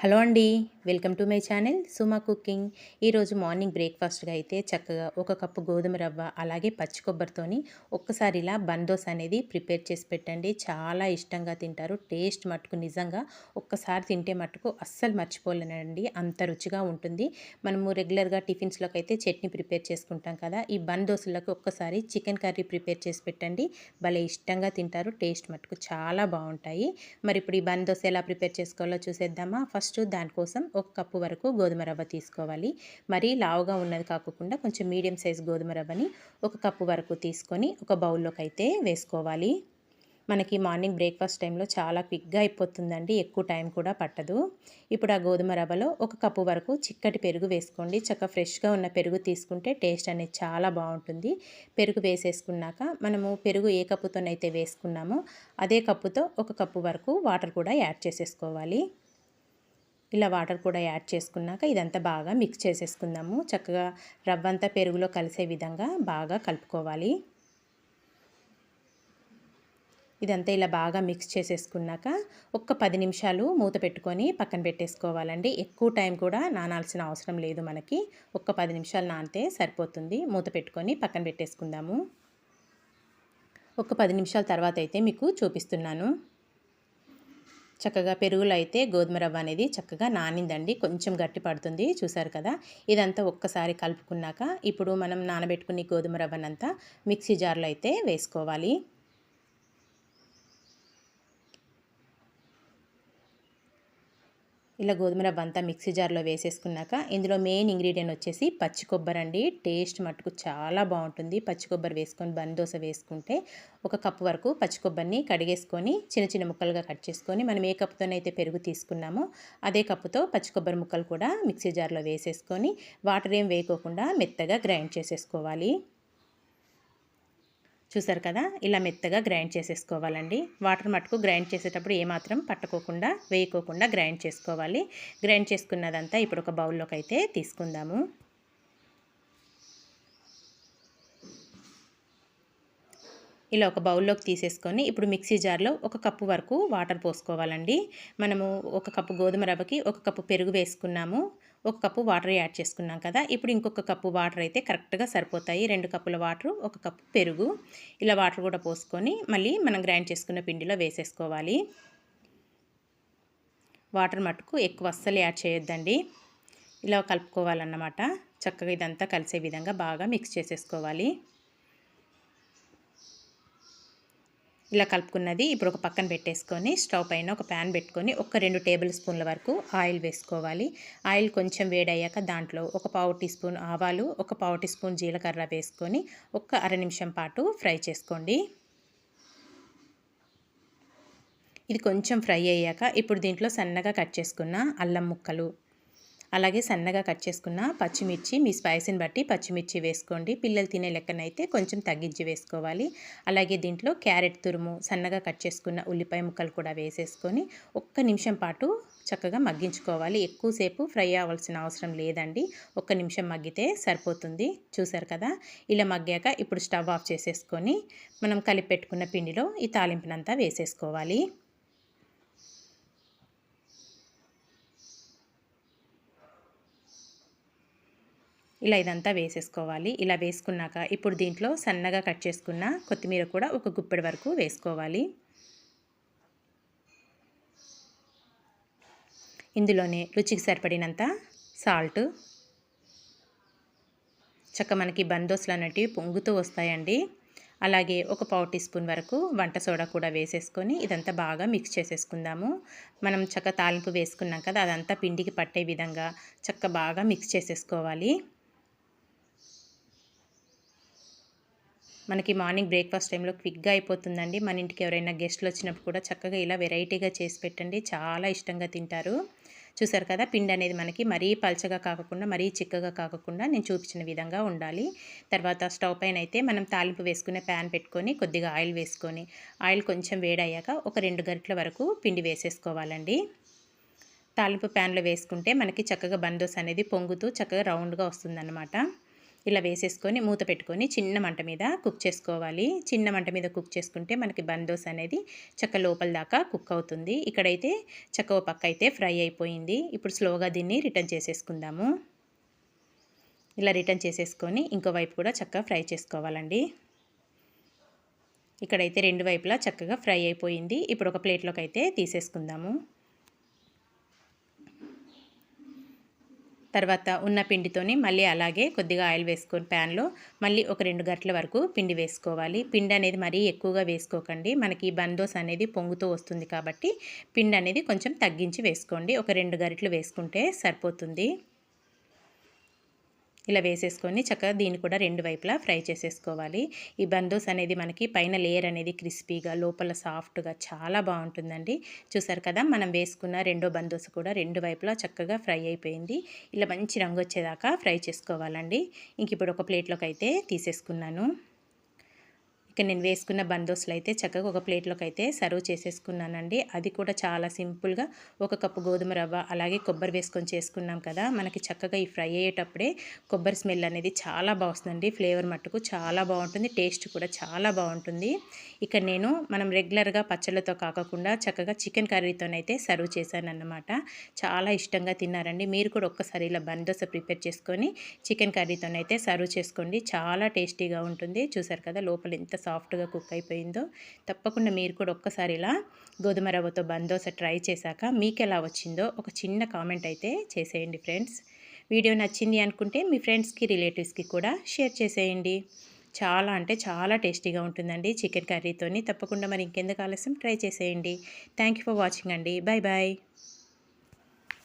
Hello అండి welcome to my channel Suma cooking. ఈరోజు morning బ్రేక్ఫాస్ట్గా అయితే చక్కగా ఒక కప్పు గోధుమ రవ్వ అలాగే పచ్చి కొబ్బరితోని ఒక్కసారి ఇలా బందోస్ అనేది ప్రిపేర్ చేసి పెట్టండి. చాలా ఇష్టంగా తింటారు. టేస్ట్ మట్టుకు నిజంగా ఒక్కసారి తింటే మట్టుకు అస్సలు మర్చిపోలేనండి. అంత రుచిగా ఉంటుంది. మనము రెగ్యులర్గా టిఫిన్స్లోకి అయితే చట్నీ ప్రిపేర్ చేసుకుంటాం కదా ఈ బందోసులకు ఒక్కసారి చికెన్ కర్రీ ప్రిపేర్ చేసి పెట్టండి. భలే ఇష్టంగా తింటారు. టేస్ట్ మట్టుకు చాలా బాగుంటాయి. మరి ఇప్పుడు ఈ బందోస్ ఎలా ప్రిపేర్ చేసుకోవాలో చూసేద్దామా? ఫస్ట్ ఫస్ట్ దానికోసం ఒక కప్పు వరకు గోధుమ రవ్వ తీసుకోవాలి. మరీ లావుగా ఉన్నది కాకుండా కొంచెం మీడియం సైజ్ గోధుమ రవ్వని ఒక కప్పు వరకు తీసుకొని ఒక బౌల్లోకి అయితే వేసుకోవాలి. మనకి మార్నింగ్ బ్రేక్ఫాస్ట్ టైంలో చాలా క్విక్గా అయిపోతుందండి ఎక్కువ టైం కూడా పట్టదు. ఇప్పుడు ఆ గోధుమ రవ్వలో ఒక కప్పు వరకు చిక్కటి పెరుగు వేసుకోండి. చక్క ఫ్రెష్గా ఉన్న పెరుగు తీసుకుంటే టేస్ట్ అనేది చాలా బాగుంటుంది. పెరుగు వేసేసుకున్నాక మనము పెరుగు ఏ కప్పుతోనైతే వేసుకున్నామో అదే కప్పుతో ఒక కప్పు వరకు వాటర్ కూడా యాడ్ చేసేసుకోవాలి. ఇలా వాటర్ కూడా యాడ్ చేసుకున్నాక ఇదంతా బాగా మిక్స్ చేసేసుకుందాము. చక్కగా రవ్వంతా పెరుగులో కలిసే విధంగా బాగా కలుపుకోవాలి. ఇదంతా ఇలా బాగా మిక్స్ చేసేసుకున్నాక ఒక్క పది నిమిషాలు మూత పెట్టుకొని పక్కన పెట్టేసుకోవాలండి. ఎక్కువ టైం కూడా నానాల్సిన అవసరం లేదు మనకి. ఒక్క పది నిమిషాలు నానితే సరిపోతుంది. మూత పెట్టుకొని పక్కన పెట్టేసుకుందాము. ఒక పది నిమిషాల తర్వాత అయితే మీకు చూపిస్తున్నాను. చక్కగా పెరుగులో అయితే గోధుమ రవ్వ అనేది చక్కగా నానిందండి. కొంచెం గట్టి పడుతుంది చూసారు కదా? ఇదంతా ఒక్కసారి కలుపుకున్నాక ఇప్పుడు మనం నానబెట్టుకుని గోధుమ రవ్వనంతా మిక్సీ జార్లో అయితే వేసుకోవాలి. ఇలా గోధుమ రవ్వ అంతా మిక్సీ జార్లో వేసేసుకున్నాక ఇందులో మెయిన్ ఇంగ్రీడియంట్ వచ్చేసి పచ్చి కొబ్బరి అండి. టేస్ట్ మటుకు చాలా బాగుంటుంది. పచ్చి కొబ్బరి వేసుకొని బన్ దోశ వేసుకుంటే ఒక కప్పు వరకు పచ్చి కొబ్బరిని కడిగేసుకొని చిన్న చిన్న ముక్కలుగా కట్ చేసుకొని మనం ఏ కప్పుతోనైతే పెరుగు తీసుకున్నామో అదే కప్పుతో పచ్చి కొబ్బరి ముక్కలు కూడా మిక్సీ జార్లో వేసేసుకొని వాటర్ ఏం వేయకోకుండా మెత్తగా గ్రైండ్ చేసేసుకోవాలి. చూసారు కదా? ఇలా మెత్తగా గ్రైండ్ చేసేసుకోవాలండి. వాటర్ మట్టుకు గ్రైండ్ చేసేటప్పుడు ఏమాత్రం పట్టుకోకుండా వేయకోకుండా గ్రైండ్ చేసుకోవాలి. గ్రైండ్ చేసుకున్నదంతా ఇప్పుడు ఒక బౌల్లోకి అయితే తీసుకుందాము. ఇలా ఒక బౌల్లోకి తీసేసుకొని ఇప్పుడు మిక్సీ జార్లో ఒక కప్పు వరకు వాటర్ పోసుకోవాలండి. మనము ఒక కప్పు గోధుమ రవ్వకి ఒక కప్పు పెరుగు వేసుకున్నాము. ఒక కప్పు వాటర్ యాడ్ చేసుకున్నాం కదా. ఇప్పుడు ఇంకొక కప్పు వాటర్ అయితే కరెక్ట్గా సరిపోతాయి. రెండు కప్పుల వాటర్ ఒక కప్పు పెరుగు. ఇలా వాటర్ కూడా పోసుకొని మళ్ళీ మనం గ్రైండ్ చేసుకున్న పిండిలో వేసేసుకోవాలి. వాటర్ మట్టుకు ఎక్కువ అస్సలు యాడ్ చేయొద్దండి. ఇలా కలుపుకోవాలన్నమాట. చక్కగా ఇదంతా కలిసే విధంగా బాగా మిక్స్ చేసేసుకోవాలి. ఇలా కలుపుకున్నది ఇప్పుడు ఒక పక్కన పెట్టేసుకొని స్టవ్ పైన ఒక ప్యాన్ పెట్టుకొని ఒక రెండు టేబుల్ స్పూన్ల వరకు ఆయిల్ వేసుకోవాలి. ఆయిల్ కొంచెం వేడయ్యాక దాంట్లో ఒక పావు టీ స్పూన్ ఆవాలు ఒక పావు టీ స్పూన్ జీలకర్ర వేసుకొని ఒక అర నిమిషం పాటు ఫ్రై చేసుకోండి. ఇది కొంచెం ఫ్రై అయ్యాక ఇప్పుడు దీంట్లో సన్నగా కట్ చేసుకున్న అల్లం ముక్కలు అలాగే సన్నగా కట్ చేసుకున్న పచ్చిమిర్చి మీ స్పైసీని బట్టి పచ్చిమిర్చి వేసుకోండి. పిల్లలు తినే లెక్కనైతే కొంచెం తగ్గించి వేసుకోవాలి. అలాగే దీంట్లో క్యారెట్ తురుము సన్నగా కట్ చేసుకున్న ఉల్లిపాయ ముక్కలు కూడా వేసేసుకొని ఒక్క నిమిషం పాటు చక్కగా మగ్గించుకోవాలి. ఎక్కువసేపు ఫ్రై అవ్వాల్సిన అవసరం లేదండి. ఒక్క నిమిషం మగ్గితే సరిపోతుంది. చూసారు కదా? ఇలా మగ్గాక ఇప్పుడు స్టవ్ ఆఫ్ చేసేసుకొని మనం కలిపి పెట్టుకున్న పిండిలో ఈ తాలింపునంతా వేసేసుకోవాలి. ఇలా ఇదంతా వేసేసుకోవాలి. ఇలా వేసుకున్నాక ఇప్పుడు దీంట్లో సన్నగా కట్ చేసుకున్న కొత్తిమీర కూడా ఒక గుప్పెడి వరకు వేసుకోవాలి. ఇందులోనే రుచికి సరిపడినంత సాల్ట్. చక్క మనకి బందోసులు అన్నట్టు పొంగుతూ వస్తాయండి. అలాగే ఒక పావు టీ స్పూన్ వరకు వంట సోడా కూడా వేసేసుకొని ఇదంతా బాగా మిక్స్ చేసేసుకుందాము. మనం చక్క తాలింపు వేసుకున్నాం కదా అదంతా పిండికి పట్టే విధంగా చక్క బాగా మిక్స్ చేసేసుకోవాలి. మనకి మార్నింగ్ బ్రేక్ఫాస్ట్ టైంలో క్విక్గా అయిపోతుందండి. మన ఇంటికి ఎవరైనా గెస్ట్లు వచ్చినప్పుడు కూడా చక్కగా ఇలా వెరైటీగా చేసి పెట్టండి. చాలా ఇష్టంగా తింటారు. చూసారు కదా పిండి అనేది మనకి మరీ పల్చగా కాకుండా మరీ చిక్కగా కాకుండా నేను చూపించిన విధంగా ఉండాలి. తర్వాత స్టవ్ పైన అయితే మనం తాలింపు వేసుకునే ప్యాన్ పెట్టుకొని కొద్దిగా ఆయిల్ వేసుకొని ఆయిల్ కొంచెం వేడయ్యాక ఒక రెండు గరిటల వరకు పిండి వేసేసుకోవాలండి. తాలింపు ప్యాన్లో వేసుకుంటే మనకి చక్కగా బందోస్ అనేది పొంగుతూ చక్కగా రౌండ్గా వస్తుందన్నమాట. ఇలా వేసేసుకొని మూత పెట్టుకొని చిన్న మంట మీద కుక్ చేసుకోవాలి. చిన్న మంట మీద కుక్ చేసుకుంటే మనకి బందోస్ అనేది చక్క లోపల దాకా కుక్ అవుతుంది. ఇక్కడైతే చక్క ఓ పక్క అయితే ఫ్రై అయిపోయింది. ఇప్పుడు స్లోగా దీన్ని రిటర్న్ చేసేసుకుందాము. ఇలా రిటర్న్ చేసేసుకొని ఇంకో వైపు కూడా చక్కగా ఫ్రై చేసుకోవాలండి. ఇక్కడైతే రెండు వైపులా చక్కగా ఫ్రై అయిపోయింది. ఇప్పుడు ఒక ప్లేట్లోకి అయితే తీసేసుకుందాము. తర్వాత ఉన్న పిండితోని మళ్ళీ అలాగే కొద్దిగా ఆయిల్ వేసుకొని ప్యాన్లో మళ్ళీ ఒక రెండు గంటల వరకు పిండి వేసుకోవాలి. పిండి అనేది మరీ ఎక్కువగా వేసుకోకండి. మనకి బందోస్ అనేది పొంగుతూ వస్తుంది కాబట్టి పిండి అనేది కొంచెం తగ్గించి వేసుకోండి. ఒక రెండు గరిటలు వేసుకుంటే సరిపోతుంది. ఇలా వేసేసుకొని చక్కగా దీన్ని కూడా రెండు వైపులా ఫ్రై చేసేసుకోవాలి. ఈ బందోస్ అనేది మనకి పైన లేయర్ అనేది క్రిస్పీగా లోపల సాఫ్ట్గా చాలా బాగుంటుందండి. చూసారు కదా మనం వేసుకున్న రెండో బందోస్ కూడా రెండు వైపులా చక్కగా ఫ్రై అయిపోయింది. ఇలా మంచి రంగు వచ్చేదాకా ఫ్రై చేసుకోవాలండి. ఇంక ఇప్పుడు ఒక ప్లేట్లోకి అయితే తీసేసుకున్నాను. ఇక్కడ నేను వేసుకున్న బందోసులు అయితే చక్కగా ఒక ప్లేట్లోకి అయితే సర్వ్ చేసేసుకున్నానండి. అది కూడా చాలా సింపుల్గా ఒక కప్పు గోధుమ రవ్వ అలాగే కొబ్బరి వేసుకొని చేసుకున్నాం కదా మనకి చక్కగా ఈ ఫ్రై అయ్యేటప్పుడే కొబ్బరి స్మెల్ అనేది చాలా బాగుందండి. ఫ్లేవర్ మట్టుకు చాలా బాగుంటుంది టేస్ట్ కూడా చాలా బాగుంటుంది. ఇక్కడ నేను మనం రెగ్యులర్గా పచ్చళ్ళతో కాకుండా చక్కగా చికెన్ కర్రీతోనైతే సర్వ్ చేశానన్నమాట. చాలా ఇష్టంగా తిన్నారండి. మీరు కూడా ఒక్కసారి ఇలా బందోస ప్రిపేర్ చేసుకొని చికెన్ కర్రీతోనైతే సర్వ్ చేసుకోండి. చాలా టేస్టీగా ఉంటుంది. చూసారు కదా లోపల ఎంత సాఫ్ట్గా కుక్ అయిపోయిందో తప్పకుండా మీరు కూడా ఒక్కసారి ఇలా గోధుమ రవ్వతో బందోస ట్రై చేశాక మీకు ఎలా వచ్చిందో ఒక చిన్న కామెంట్ అయితే చేసేయండి ఫ్రెండ్స్. వీడియో నచ్చింది అనుకుంటే మీ ఫ్రెండ్స్కి రిలేటివ్స్కి కూడా షేర్ చేసేయండి. చాలా అంటే చాలా టేస్టీగా ఉంటుందండి చికెన్ కర్రీతోని. తప్పకుండా మరి ఇంకెందుకు ఆలస్యం? ట్రై చేసేయండి. థ్యాంక్ ఫర్ వాచింగ్ అండి. Bye bye